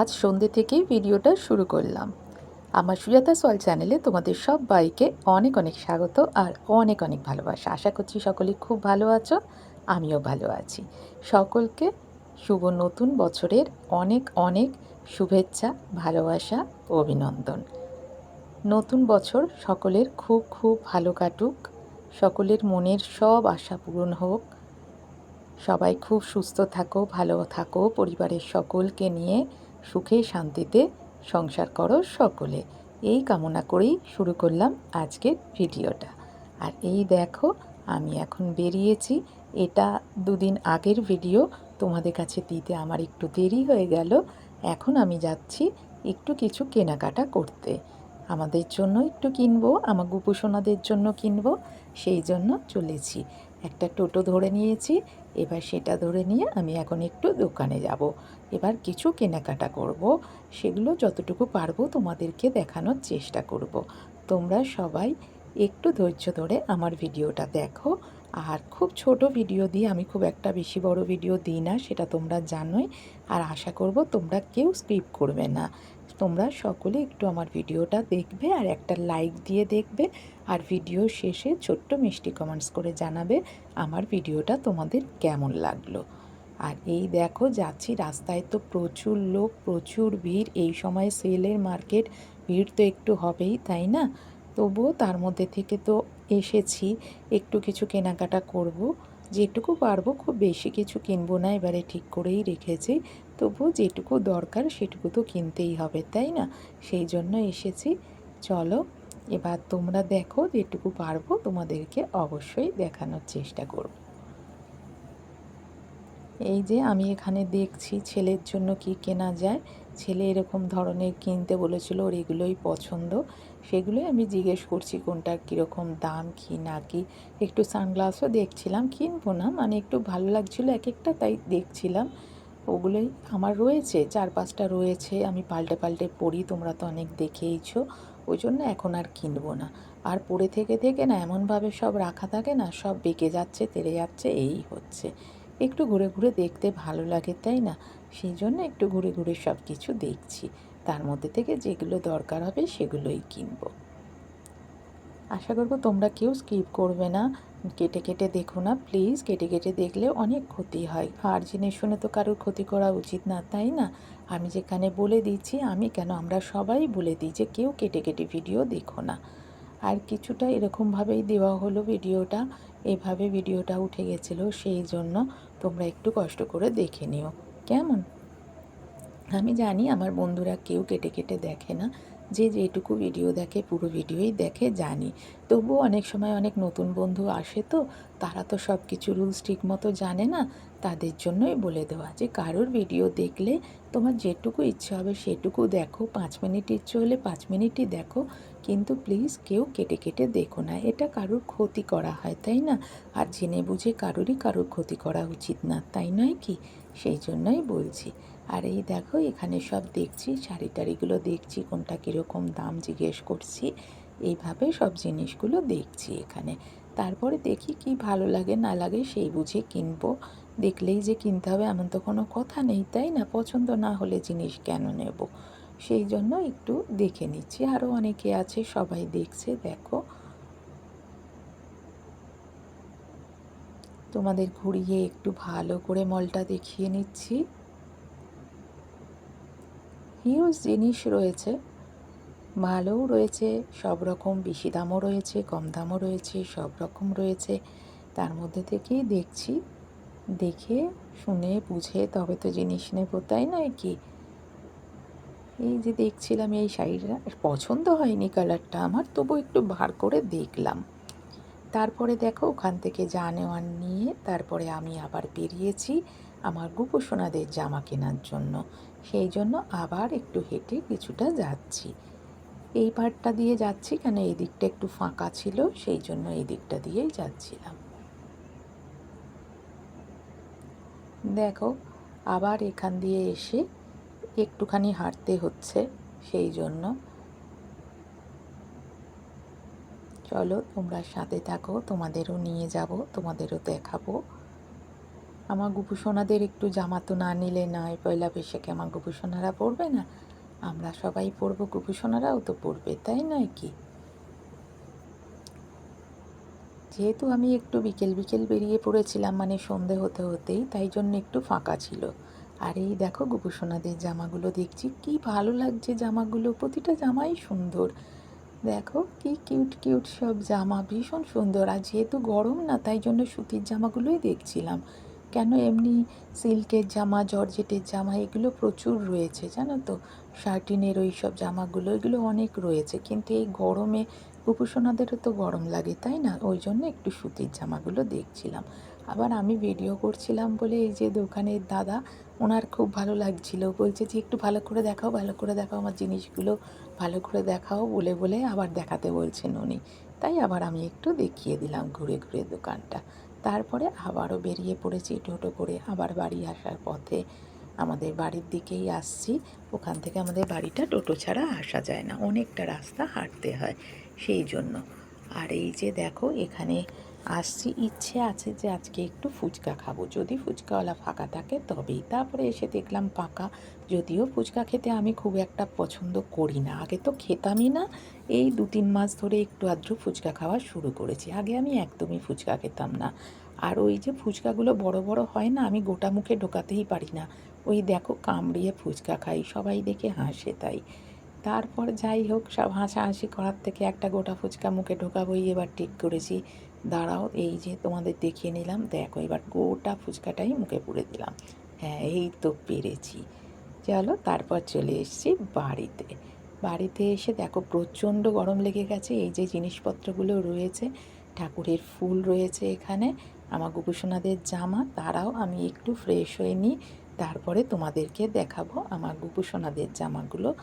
আজ সন্ধ্যে থেকেই ভিডিওটা শুরু করলাম। আমার সুজাতা সল চ্যানেলে তোমাদের সব বাইকে অনেক অনেক স্বাগত আর অনেক অনেক ভালোবাসা। আশা করছি সকলে খুব ভালো আছো, আমিও ভালো আছি। সকলকে শুভ নতুন বছরের অনেক অনেক শুভেচ্ছা, ভালোবাসা, অভিনন্দন। নতুন বছর সকলের খুব খুব ভালো কাটুক, সকলের মনের সব আশা পূরণ হোক। সবাই খুব সুস্থ থাকো, ভালো থাকো, পরিবারের সকলকে নিয়ে সুখে শান্তিতে সংসার করো সকলে। এই কামনা করেই শুরু করলাম আজকের ভিডিওটা। আর এই দেখো, আমি এখন বেরিয়েছি। এটা দুদিন আগের ভিডিও। তোমাদের কাছে দিতে আমার একটু দেরি হয়ে গেল। এখন আমি যাচ্ছি একটু কিছু কেনাকাটা করতে। আমাদের জন্য একটু কিনবো, আমার গুপুসোনাদের জন্য কিনবো, সেই জন্য চলেছি। একটা টোটো ধরে নিয়েছি এবার সেটা ধরে নিয়ে আমি এখন একটু দোকানে যাব। এবার কিছু কেনাকাটা করব। সেগুলো যতটুকু পারব তোমাদেরকে দেখানোর চেষ্টা করব। তোমরা সবাই একটু ধৈর্য ধরে আমার ভিডিওটা দেখো। আর খুব ছোট ভিডিও দিই আমি খুব একটা বেশি বড় ভিডিও দিই না, সেটা তোমরা জানোই। আর আশা করব তোমরা কেউ স্কিপ করবে না। তোমরা সকলে একটু আমার ভিডিওটা দেখবে আর একটা লাইক দিয়ে দেখবে আর ভিডিও শেষে ছোট্ট মিষ্টি কমেন্টস করে জানাবে আমার ভিডিওটা তোমাদের কেমন লাগল। আর এই দেখো, যাচ্ছি রাস্তায় তো প্রচুর লোক, প্রচুর ভিড়, এই সময় সেলের মার্কেট, ভিড় তো একটু হবেই, তাই না? তবুও তার মধ্যে থেকে তো এসেছি, একটু কিছু কেনাকাটা করব, যেটুকু পারব খুব বেশি কিছু কিনবো না, এবারে ঠিক করেই রেখেছি। তবুও যেটুকু দরকার সেটুকু তো কিনতেই হবে, তাই না? সেই জন্য এসেছি। চলো, এবার তোমরা দেখো যেটুকু পারব তোমাদেরকে অবশ্যই দেখানোর চেষ্টা করব। এই যে আমি এখানে দেখছি ছেলের জন্য কি কেনা যায়। ছেলে এরকম ধরনের কিনতে বলেছিল, ওর এগুলোই পছন্দ। সেগুলোই আমি জিজ্ঞেস করছি কোনটার কীরকম দাম, কি না কি? একটু সানগ্লাসও দেখছিলাম, কিনবো না মানে একটু ভালো লাগছিল এক একটা, তাই দেখছিলাম। ওগুলোই আমার রয়েছে চার পাঁচটা রয়েছে, আমি পাল্টে পাল্টে পড়ি, তোমরা তো অনেক দেখেইছো, ওই জন্য এখন আর কিনবো না। আর পড়ে থেকে থেকে না এমনভাবে সব রাখা থাকে না, সব বেঁকে যাচ্ছে তেড়ে যাচ্ছে, এই হচ্ছে। একটু ঘুরে ঘুরে দেখতে ভালো লাগে, তাই না? সেই জন্য একটু ঘুরে ঘুরে সব কিছু দেখছি। তার মধ্যে থেকে যেগুলো দরকার হবে সেগুলোই কিনবো। আশা করব তোমরা কেউ স্কিপ করবে না। কেটে কেটে দেখো না প্লিজ কেটে কেটে দেখলে অনেক ক্ষতি হয়। আর জিনিস শুনে তো কারোর ক্ষতি করা উচিত না, তাই না? আমি যেখানে বলে দিচ্ছি, আমি কেন আমরা সবাই বলে দিই যে কেউ কেটে কেটে ভিডিও দেখো না। আর কিছুটা এরকমভাবেই দেওয়া হলো ভিডিওটা। এভাবে ভিডিওটা উঠে গেছিল, সেই জন্য তোমরা একটু কষ্ট করে দেখে নিও। কেমন? আমি জানি আমার বন্ধুরা কেউ কেটে কেটে দেখে না। যে যেটুকু ভিডিও দেখে, পুরো ভিডিওই দেখে, জানি। তবুও অনেক সময় অনেক নতুন বন্ধু আসে তো, তারা তো সব কিছু রুলস ঠিক মতো জানে না, তাদের জন্যই বলে দেওয়া যে, কারোর ভিডিও দেখলে তোমার যেটুকু ইচ্ছে হবে সেটুকু দেখো, পাঁচ মিনিট ইচ্ছে হলে পাঁচ মিনিটই দেখো, কিন্তু প্লিজ কেউ কেটে কেটে দেখো না। এটা কারোর ক্ষতি করা হয়, তাই না? আর জেনে বুঝে কারোরই কারোর ক্ষতি করা উচিত না, তাই নয় কি? সেই জন্যই বলছি। আর এই দেখো, এখানে সব দেখছি, শাড়ি টাড়িগুলো দেখছি, কোনটা কীরকম দাম জিজ্ঞেস করছি, এইভাবে সব জিনিসগুলো দেখছি এখানে। তারপরে দেখি কি ভালো লাগে, না লাগে, সেই বুঝে কিনবো। দেখলেই যে কিনতে হবে এমন তো কোনো কথা নেই, তাই না? পছন্দ না হলে জিনিস কেন নেব? সেই জন্য একটু দেখে নিচ্ছি। আরও অনেকে আছে, সবাই দেখছে, দেখো। তোমাদের ঘুরিয়ে একটু ভালো করে মলটা দেখিয়ে নিচ্ছি। হিউজ জিনিস রয়েছে। ভালোও রয়েছে, সব রকম বেশি দামও রয়েছে, কম দামও রয়েছে, সব রকম রয়েছে। তার মধ্যে থেকেই দেখছি, দেখে, শুনে, বুঝে, তবে তো জিনিস নেব, তাই নয় কি? এই যে দেখছিলাম এই শাড়িটা, পছন্দ হয়নি কালারটা, আমার তবু একটু বার করে দেখলাম। তারপরে দেখো, ওখান থেকে যা নিয়ে, তারপরে আমি আবার বেরিয়েছি। আমার গুপোষণাদের জামা কেনার জন্য। সেই জন্য আবার একটু হেঁটে কিছুটা যাচ্ছি। এই পার্টটা দিয়ে যাচ্ছি কেন? এই দিকটা একটু ফাঁকা ছিল, সেই জন্য এই দিকটা দিয়েই যাচ্ছিলাম। দেখো, আবার এখান দিয়ে এসে একটুখানি হাঁটতে হচ্ছে, সেই জন্য। চলো, তোমরা সাথে থাকো, তোমাদেরও নিয়ে যাব, তোমাদেরও দেখাবো। আমার গুপুসোনাদের একটু জামা তো না নিলে নয়, পয়লা বৈশাখে আমার গুপুসোনারা পরবে না? আমরা সবাই পরবো গুপুসোনারাও তো পরবে তাই নয় কি? যেহেতু আমি একটু বিকেল বিকেল বেরিয়ে পড়েছিলাম মানে সন্ধে হতে হতেই, তাই জন্য একটু ফাঁকা ছিল। আর এই দেখো গুপুসোনাদের জামাগুলো দেখছি, কি ভালো লাগছে জামাগুলো, প্রতিটা জামাই সুন্দর। দেখো কি কিউট কিউট সব জামা, ভীষণ সুন্দর। আর যেহেতু গরম না, তাই জন্য সুতির জামাগুলোই দেখছিলাম। কেন এমনি সিল্কের জামা, জর্জেটের জামা, এগুলো প্রচুর রয়েছে, জানো তো? শার্টিনের ওই সব জামাগুলো, এগুলো অনেক রয়েছে। কিন্তু এই গরমে কুপুসোনাদেরও তো গরম লাগে, তাই না? ওই জন্য একটু সুতির জামাগুলো দেখছিলাম। আবার আমি ভিডিও করছিলাম বলে এই যে দোকানের দাদা, ওনার খুব ভালো লাগছিল। বলছে যে, একটু ভালো করে দেখাও, ভালো করে দেখাও আমার জিনিসগুলো, ভালো করে দেখাও। বলে বলে আবার দেখাতে বলছেন উনি। তাই আবার আমি একটু দেখিয়ে দিলাম ঘুরে ঘুরে দোকানটা। তারপরে আবারও বেরিয়ে পড়েছি টোটো করে আবার বাড়ি আসার পথে। আমাদের বাড়ির দিকেই আসছি। ওখান থেকে আমাদের বাড়িটা টোটো ছাড়া আসা যায় না। অনেকটা রাস্তা হাঁটতে হয় সেই জন্য। আর এই যে দেখো, এখানে আসছি, ইচ্ছে আছে যে আজকে একটু ফুচকা খাব। যদি ফুচকাওয়ালা ফাঁকা থাকে তবেই। তারপরে এসে দেখলাম পাকা। যদিও ফুচকা খেতে আমি খুব একটা পছন্দ করি না। আগে তো খেতামই না। এই দু তিন মাস ধরে একটু আদ্র ফুচকা খাওয়া শুরু করেছি। আগে আমি একদমই ফুচকা খেতাম না। আর ওই যে ফুচকাগুলো বড় বড় হয় না, আমি গোটা মুখে ঢোকাতেই পারি না। ওই দেখো কামড়িয়ে ফুচকা খাই, সবাই দেখে হাসে তাই। তারপর যাই হোক, সব হাসাহাসি করার থেকে একটা গোটা ফুচকা মুখে ঢোকাবোই এবার ঠিক করেছি। দাঁড়াও, এই যে তোমাদের দেখিয়ে নিলাম। দেখো, এবার গোটা ফুচকাটাই মুখে পুড়ে দিলাম। হ্যাঁ এই তো পেরেছি। চলো, তারপর চলে এসেছি বাড়িতে। বাড়িতে এসে দেখো, প্রচণ্ড গরম লেগে গেছে। এই যে জিনিসপত্রগুলো রয়েছে, ঠাকুরের ফুল রয়েছে এখানে। আমার গুপুসোনাদের জামা, তারাও, আমি একটু ফ্রেশ হয়ে নিই। তারপরে তোমাদেরকে দেখাবো আমার গুপুসোনাদের জামাগুলো।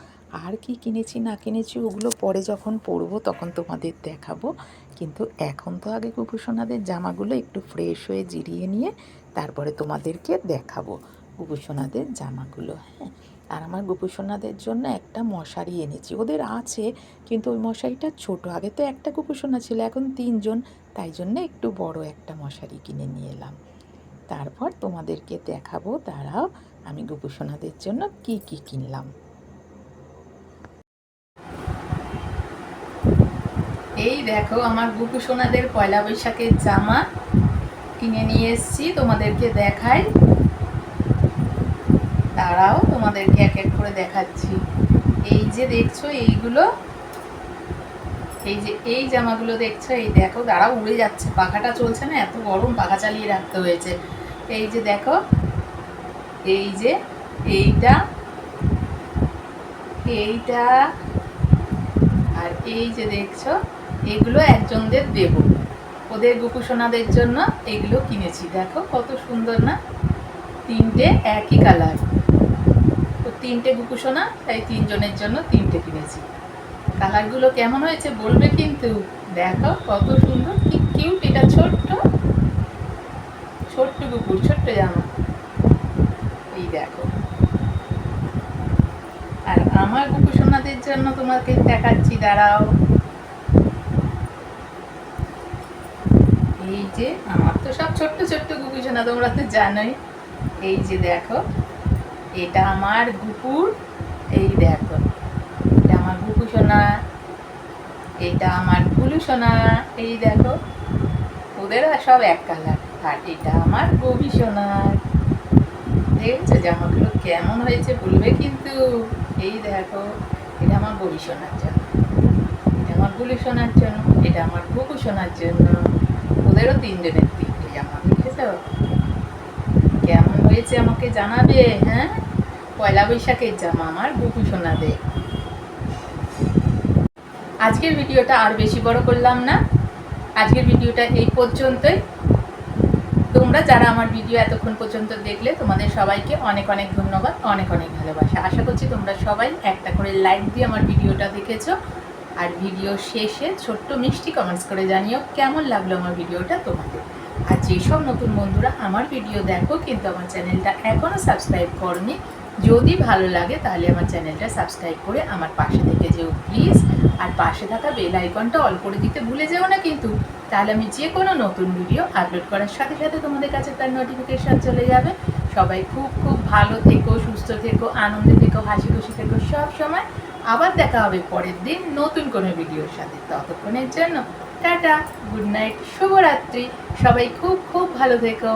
আর কি কিনেছি, না কিনেছি, ওগুলো পরে যখন পরবো তখন তোমাদের দেখাবো। কিন্তু এখন তো আগে গুপুসোনাদের জামাগুলো একটু ফ্রেশ হয়ে জিরিয়ে নিয়ে তারপরে তোমাদেরকে দেখাবো গুপুসোনাদের জামাগুলো হ্যাঁ। আর আমার গুপুসোনাদের জন্য একটা মশারি এনেছি। ওদের আছে, কিন্তু ওই মশারিটা ছোট। আগে তো একটা গুপুসোনা ছিল, এখন তিনজন, তাই জন্য একটু বড় একটা মশারি কিনে নিয়ে এলাম। তারপর তোমাদেরকে দেখাবো তারাও আমি গোপুসোনাদের জন্য কি কি কিনলাম। এই দেখো আমার গুপু সোনাদের পয়লা বৈশাখের জামা কিনে নিয়ে এসেছি, তোমাদেরকে দেখাই। তারাও তোমাদেরকে এক এক করে দেখাচ্ছি। এই যে দেখছ, এইগুলো এই যে, এই জামাগুলো দেখছ? এই দেখো, দাঁড়াও, উড়ে যাচ্ছে। পাখাটা চলছে না? এত গরম, পাখা চালিয়ে রাখতে হয়েছে। এই যে দেখো, এই যে, এইটা এইটা, আর এই যে দেখছ, এগুলো একজনদের দেব। ওদের গুকুসোনাদের জন্য এগুলো কিনেছি। দেখো কত সুন্দর না? তিনটে একই কালার তো তিনটে গুকুসোনা, তাই তিনজনের জন্য তিনটে কিনেছি। কালারগুলো কেমন হয়েছে বলবে কিন্তু? দেখো কত সুন্দর, কি কিউট এটা ছোট্ট। ছোট্ট কুকুর, ছোট্ট জামা। এই দেখো। আর আমার কুকুর সোনাদের জন্য তোমাকে দেখাচ্ছি, দাঁড়াও। এই যে, আমার তো সব ছোট্ট ছোট্ট কুকুর সোনা, তোমরা তো জানোই। এই যে দেখো, এটা আমার কুকুর। এই দেখো। সোনা এটা আমার কুলু সোনা এই দেখো ওদের সব এক কালার আর এটা আমার গভী সোনার দেখছ জামাগুলো কেমন হয়েছে বলবে কিন্তু? এই দেখো, এটা আমার গভী সোনার জন্য। এটা আমার গুলি সোনার জন্য, এটা আমার গুকু সোনার জন্য। ওদেরও তিনজনের তিনটে জামা, দেখেছ? কেমন হয়েছে আমাকে জানাবে হ্যাঁ? পয়লা বৈশাখের জামা আমার গুকু সোনাদের আজকের ভিডিওটা আর বেশি বড় করলাম না। আজকের ভিডিওটা এই পর্যন্তই। তোমরা যারা আমার ভিডিও এতক্ষণ পর্যন্ত দেখলে, তোমাদের সবাইকে অনেক অনেক ধন্যবাদ, অনেক অনেক ভালোবাসা। আশা করছি তোমরা সবাই একটা করে লাইক দিয়ে আমার ভিডিওটা দেখেছ। আর ভিডিও শেষে ছোট্ট মিষ্টি কমেন্টস করে জানিও কেমন লাগল আমার ভিডিওটা তোমাদের। আর যেসব নতুন বন্ধুরা আমার ভিডিও দেখো, কিন্তু আমার চ্যানেলটা এখনও সাবস্ক্রাইব করনি যদি ভালো লাগে, তাহলে আমার চ্যানেলটা সাবস্ক্রাইব করে আমার পাশে থেকে যেও, প্লিজ। আর পাশে থাকা বেল আইকনটা অল করে দিতে ভুলে যেও না কিন্তু। তাহলে আমি যে কোনো নতুন ভিডিও আপলোড করার সাথে সাথে তোমাদের কাছে তার নোটিফিকেশান চলে যাবে। সবাই খুব খুব ভালো থেকো, সুস্থ থেকো, আনন্দে থেকো হাসি খুশি থেকো সব সময়। আবার দেখা হবে পরের দিন নতুন কোনো ভিডিওর সাথে। ততক্ষণের জন্য টাটা, গুড নাইট, শুভরাত্রি। সবাই খুব খুব ভালো থেকো।